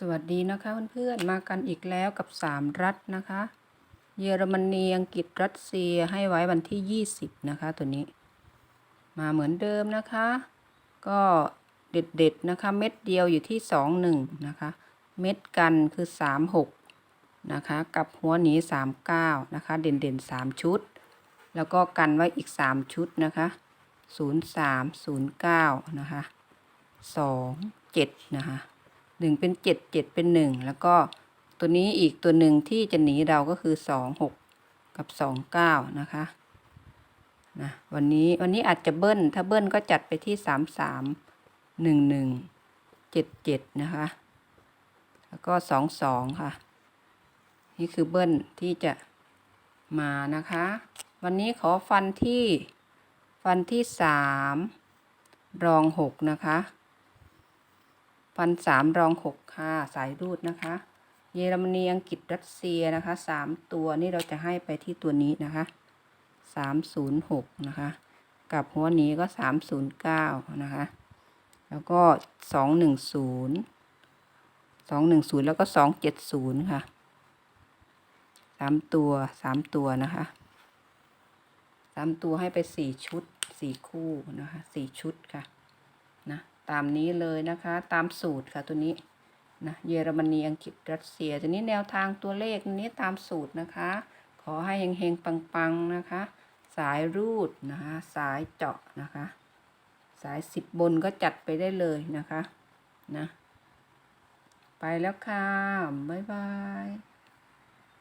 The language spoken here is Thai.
สวัสดีนะคะเพื่อนๆมากันอีกแล้วกับ 3 รัฐนะคะ เยอรมนีอังกฤษรัสเซียให้ไว้วันที่ 20 นะคะ ตัวนี้ มาเหมือนเดิมนะคะ ก็เด็ดๆนะคะ เม็ดเดียวอยู่ที่ 21 นะคะ เม็ดกันคือ 36 นะคะ กับหัวหนี 39 นะคะ เด่นๆ 3 ชุด แล้วก็กันไว้อีก 3 ชุดนะคะ 03 09 นะคะ 2 7 นะคะ หนึ่งเป็นเจ็ดเจ็ดเป็นหนึ่งแล้วก็ตัวนี้อีกตัวหนึ่งที่จะหนีเราก็คือสองหกกับสองเก้านะคะนะวันนี้วันนี้อาจจะเบิ้ลถ้าเบิ้ลก็จัดไปที่สามสามหนึ่งหนึ่งเจ็ดเจ็ดนะคะ แล้วก็สองสองค่ะ นี่คือเบิ้ลที่จะมานะคะ วันนี้ขอฟันที่ฟันที่สามรองหกนะคะ พันสามรองหกค่ะ สายรูดนะคะ เยอรมนีอังกฤษรัสเซียนะคะสามตัวนี่เราจะให้ไปที่ตัวนี้นะคะสามศูนย์หกนะคะกับหัวนี้ก็สามศูนย์เก้านะคะ แล้วก็สองหนึ่งศูนย์สองหนึ่งศูนย์แล้วก็สองเจ็ดศูนย์ค่ะสามตัวสามตัวนะคะสามตัวให้ไปสี่ชุดสี่คู่นะคะสี่ชุดค่ะนะ ตามนี้เลยนะคะตามสูตรค่ะตัวนี้นะเยอรมนีอังกฤษรัสเซียตัวนี้แนวทางตัวเลขนี้ตามสูตรนะคะ ขอให้เฮงๆปังๆนะคะ สายรูดนะคะสายเจาะนะคะ สายสิบบนก็จัดไปได้เลยนะคะนะไปแล้วค่ะ บ๊ายบาย